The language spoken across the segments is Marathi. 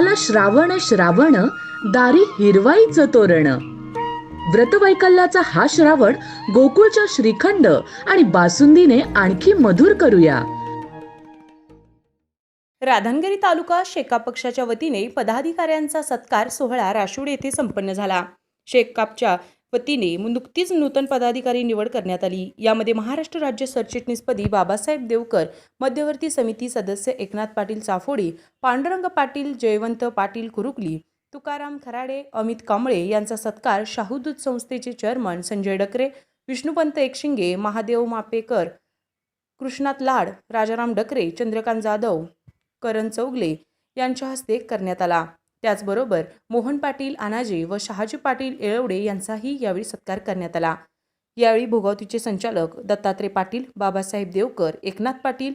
आला श्रावण श्रावण दारी हिरवाईचं तोरण. व्रतवैकल्याचा हा श्रावण गोकुळच्या श्रीखंड आणि बासुंदीने आणखी मधुर करूया. राधानगिरी तालुका शेका पक्षाच्या वतीने पदाधिकाऱ्यांचा सत्कार सोहळा राशूड येथे संपन्न झाला. शेकापच्या वतीने नुकतीच नूतन पदाधिकारी निवड करण्यात आली. यामध्ये महाराष्ट्र राज्य सरचिटणीसपदी बाबासाहेब देवकर मध्यवर्ती समिती सदस्य एकनाथ पाटील चाफोडी पांडुरंग पाटील जयवंत पाटील कुरुकली तुकाराम खराडे अमित कांबळे यांचा सत्कार शाहूदूत संस्थेचे चेअरमन संजय डकरे विष्णुपंत एकशिंगे महादेव मापेकर कृष्णात लाड राजाराम डकरे चंद्रकांत जाधव करण चौगले यांच्या हस्ते करण्यात आला. त्याचबरोबर मोहन पाटील आनाजे व शहाजी पाटील येळवडे यांचाही यावेळी सत्कार करण्यात आला. यावेळी भोगावतीचे संचालक दत्तात्रय पाटील बाबासाहेब देवकर एकनाथ पाटील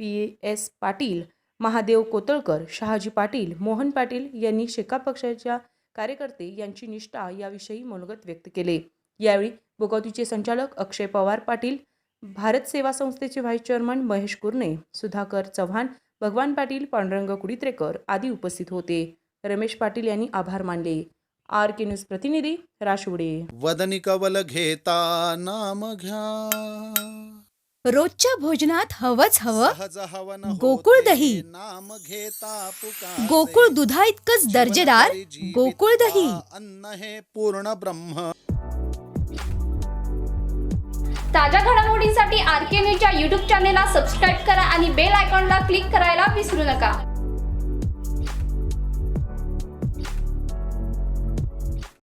पी एस पाटील महादेव कोतळकर शहाजी पाटील मोहन पाटील यांनी शेका पक्षाच्या कार्यकर्ते यांची निष्ठा याविषयी मनोगत व्यक्त केले. यावेळी भोगावतीचे संचालक अक्षय पवार पाटील भारत सेवा संस्थेचे व्हाईस चेअरमन महेश कुर्णे सुधाकर चव्हाण भगवान पाटील पांडुरंग कुडित्रेकर आदी उपस्थित होते. रमेश पाटील यांनी आभार मानले. आर के न्यूज प्रतिनिधी राशुडे. वदनी कवल घेता नाम घ्या. रोजच्या भोजनात हवंच हवं. गोकुळ दही. नाम घेता पुकारे. गोकुळ दुधा इतकंच दर्जेदार. गोकुळ दही. अन्न हे पूर्ण ब्रह्म. ताज्या घडामोडींसाठी आर के न्यूजच्या यूट्यूब चॅनेलला सबस्क्राईब करा आणि बेल आयकॉनला क्लिक करायला विसरू नका.